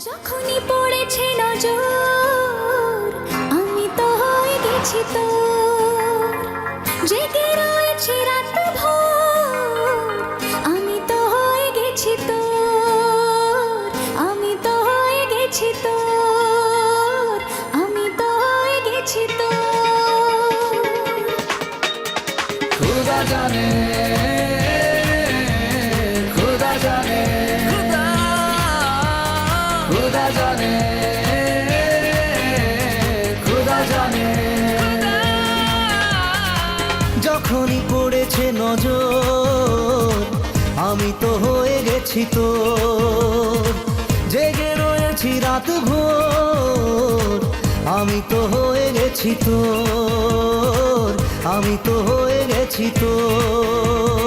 যখনই পড়েছে নজর, আমি তো হয়ে গেছি তো জেগে রয়েছি রাত আমি তো হয়ে গেছি তো আমি তো হয়ে গেছি তো আমি তো হয়ে গেছি তো खुदा যখনই পড়েছে নজর, আমি তো হয়ে গেছি তো জেগে রয়েছি রাত ভোর, আমি তো হয়ে গেছি তো আমি তো হয়ে গেছি তোর।